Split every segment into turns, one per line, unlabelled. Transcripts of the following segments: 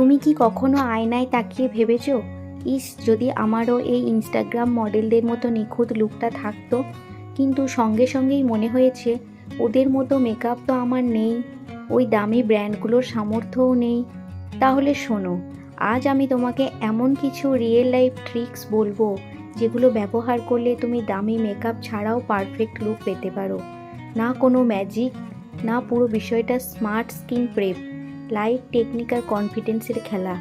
তুমি কি কখনো আয়নায় তাকিয়ে ভেবেছো? ইস, যদি আমারও এই ইনস্টাগ্রাম মডেলদের মতো নিখুঁত লুকটা থাকতো। কিন্তু সঙ্গে সঙ্গেই মনে হয়েছে, ওদের মতো মেকআপ তো আমার নেই, ওই দামি ব্র্যান্ডগুলোর সামর্থ্যও নেই। তাহলে শোনো, আজ আমি তোমাকে এমন কিছু রিয়েল লাইফ ট্রিক্স বলব, যেগুলো ব্যবহার করলে তুমি দামি মেকআপ ছাড়াও পারফেক্ট লুক পেতে পারো। না কোনো ম্যাজিক না পুরো বিষয়টা smart skin prep light technique আর কনফিডেন্সের খেলা।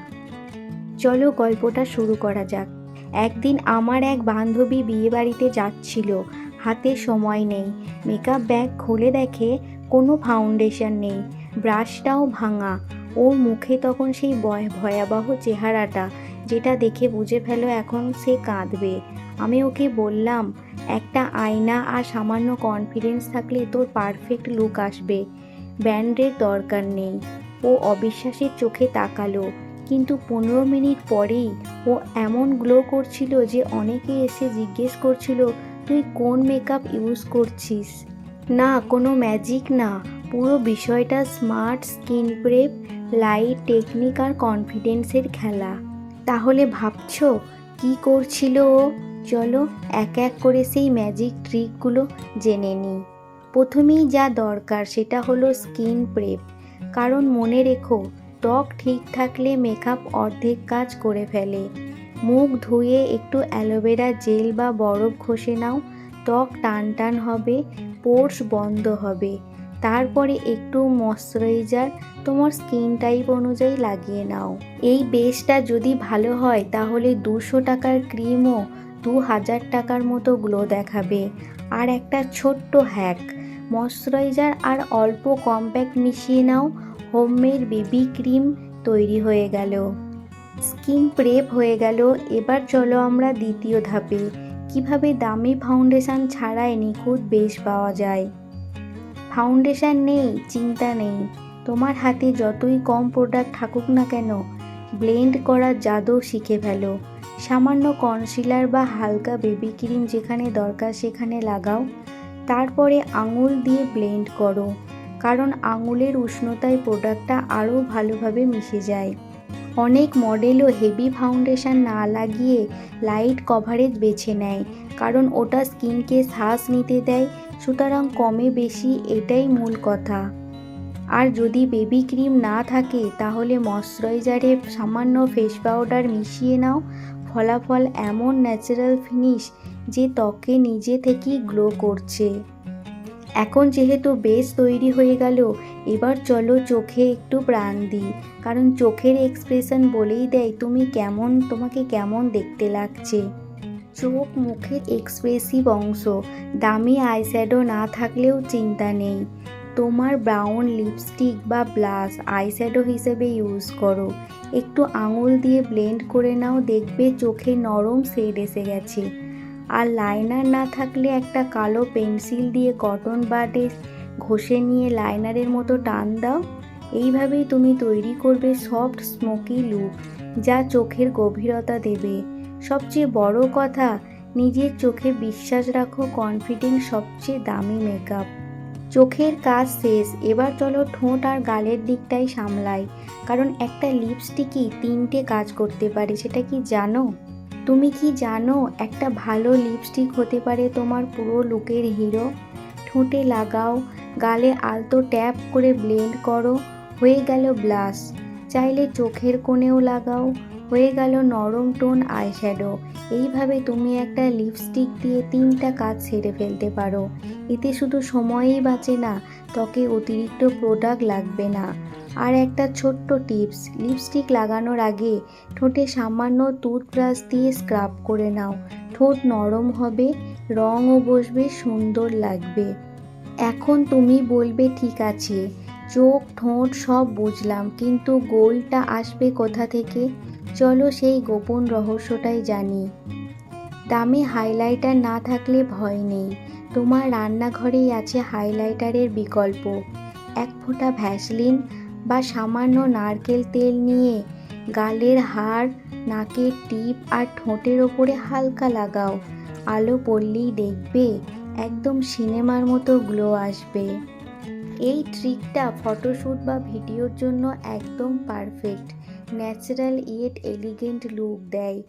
চলো গল্পটা শুরু করা যাক। একদিন আমার এক বান্ধবী বিয়েবাড়িতে যাচ্ছিল। হাতে সময় নেই। মেকআপ ব্যাগ খুলে দেখে কোনো ফাউন্ডেশন নেই। ব্রাশটাও ভাঙা। ওর মুখে তখন সেই ভয়, ভয়াবহ চেহারাটা, যেটা দেখে বুঝে ফেলো এখন সে কাঁদবে। আমি ওকে বললাম, একটা আয়না আর সামান্য কনফিডেন্স থাকলে তোর পারফেক্ট লুক আসবে। ব্যান্ডের দরকার নেই। ও অবিশ্বাসের চোখে তাকালো। কিন্তু পনেরো মিনিট পরেই ও এমন গ্লো করছিল যে অনেকে এসে জিজ্ঞেস করছিল, তুই কোন মেকআপ ইউজ করছিস? না, কোনো ম্যাজিক না। পুরো বিষয়টা smart skin prep light technique আর কনফিডেন্সের খেলা। তাহলে ভাবছ, কি করছিল ও? চলো এক এক করে সেই ম্যাজিক ট্রিকগুলো জেনে নিই। প্রথমেই যা দরকার সেটা হলো স্কিন প্রেপ কারণ মনে রেখো ত্বক ঠিক থাকলে মেকআপ অর্ধেক কাজ করে ফেলে। মুখ ধুয়ে একটু অ্যালোভেরা জেল বা বরফ ঘষে নাও ত্বক টান টান হবে, পোর্স বন্ধ হবে। তারপরে একটু ময়শ্চারাইজার তোমার স্কিন টাইপ অনুযায়ী লাগিয়ে নাও। এই বেসটা যদি ভালো হয়, তাহলে দুশো টাকার ক্রিমও দু হাজার টাকার মতো গ্লো দেখাবে। আর একটা ছোট্ট হ্যাক ময়শ্চারাইজার আর অল্প কম্প্যাক্ট মিশিয়ে নাও। হোমমেড বেবি ক্রিম তৈরি হয়ে গেল। স্কিন প্রেপ হয়ে গেল। এবার চলো আমরা দ্বিতীয় ধাপে। কীভাবে দামি ফাউন্ডেশন ছাড়াই নিখুঁত বেশ পাওয়া যায়? ফাউন্ডেশন নেই, চিন্তা নেই। তোমার হাতে যতই কম প্রোডাক্ট থাকুক না কেন ব্লেন্ড করার জাদু শিখে ফেলো। সামান্য কনসিলার বা হালকা বেবি ক্রিম যেখানে দরকার সেখানে লাগাও। তারপরে আঙুল দিয়ে ব্লেন্ড করো, কারণ আঙুলের উষ্ণতায় প্রোডাক্টটা আরও ভালোভাবে মিশে যায়। অনেক মডেলও হেভি ফাউন্ডেশন না লাগিয়ে লাইট কভারেজ বেছে নেয়, কারণ ওটা স্কিনকে শ্বাস নিতে দেয়, সুতরাং কমে বেশি এটাই মূল কথা। আর যদি বেবি ক্রিম না থাকে, তাহলে ময়শ্চারাইজারে সামান্য ফেস পাউডার মিশিয়ে নাও ফলাফল এমন ন্যাচারাল ফিনিশ যে ত্বকে নিজে থেকেই গ্লো করছে। এখন যেহেতু বেস তৈরি হয়ে গেল, এবার চলো চোখে একটু প্রাণ দিই। কারণ চোখের এক্সপ্রেশন বলেই দেয় তুমি কেমন, তোমাকে কেমন দেখতে লাগছে। চোখ মুখের এক্সপ্রেসিভ অংশ, দামি আইশ্যাডো না থাকলেও চিন্তা নেই। তোমার ব্রাউন লিপস্টিক বা ব্লাশ আইশ্যাডো হিসেবে ইউজ করো। একটু আঙুল দিয়ে ব্লেন্ড করে নাও, দেখবে চোখে নরম শেড এসে গেছে। আর লাইনার না থাকলে একটা কালো পেন্সিল দিয়ে কটন বাডে ঘষে নিয়ে লাইনারের মতো টান দাও। এইভাবেই তুমি তৈরি করবে সফট স্মোকি লুক যা চোখের গভীরতা দেবে। সবচেয়ে বড় কথা, নিজের চোখে বিশ্বাস রাখো কনফিডেন্ট সবচেয়ে দামি মেকআপ চোখের কাজ শেষ, এবার চলো ঠোঁট আর গালের দিকটাই সামলাই। কারণ একটা লিপস্টিকই তিনটে কাজ করতে পারে, সেটা কি জানো? তুমি কি জানো একটা ভালো লিপস্টিক হতে পারে তোমার পুরো লুকের হিরো ঠোঁটে লাগাও, গালে আলতো ট্যাপ করে ব্লেন্ড করো, হয়ে গেল ব্লাশ। চাইলে চোখের কোণেও লাগাও হয়ে গেল নরম টোন আইশ্যাডো। এইভাবে তুমি একটা লিপস্টিক দিয়ে তিনটা কাজ সেরে ফেলতে পারো। এতে শুধু সময়ই বাঁচে না, ত্বকে অতিরিক্ত প্রোডাক্ট লাগবে না। আর একটা ছোট্ট টিপস, লিপস্টিক লাগানোর আগে ঠোঁটে সামান্য টুথব্রাশ দিয়ে স্ক্রাব করে নাও। ঠোঁট নরম হবে, রঙও বসবে, সুন্দর লাগবে। এখন তুমি বলবে, ঠিক আছে। চোখ, ঠোঁট সব বুঝলাম, কিন্তু গোলটা আসবে কোথা থেকে? চলো সেই গোপন রহস্যটাই জানি। দামি হাইলাইটার না থাকলে ভয় নেই। তোমার রান্নাঘরেই আছে হাইলাইটারের বিকল্প। এক ফোঁটা ভ্যাসলিন বা সামান্য নারকেল তেল নিয়ে গালের হাড়, নাকের টিপ আর ঠোঁটের ওপরে হালকা লাগাও। আলো পড়লেই দেখবে একদম সিনেমার মতো গ্লো আসবে। এই ট্রিকটা ফটোশ্যুট বা ভিডিওর জন্য একদম perfect. Natural yet elegant look দেয়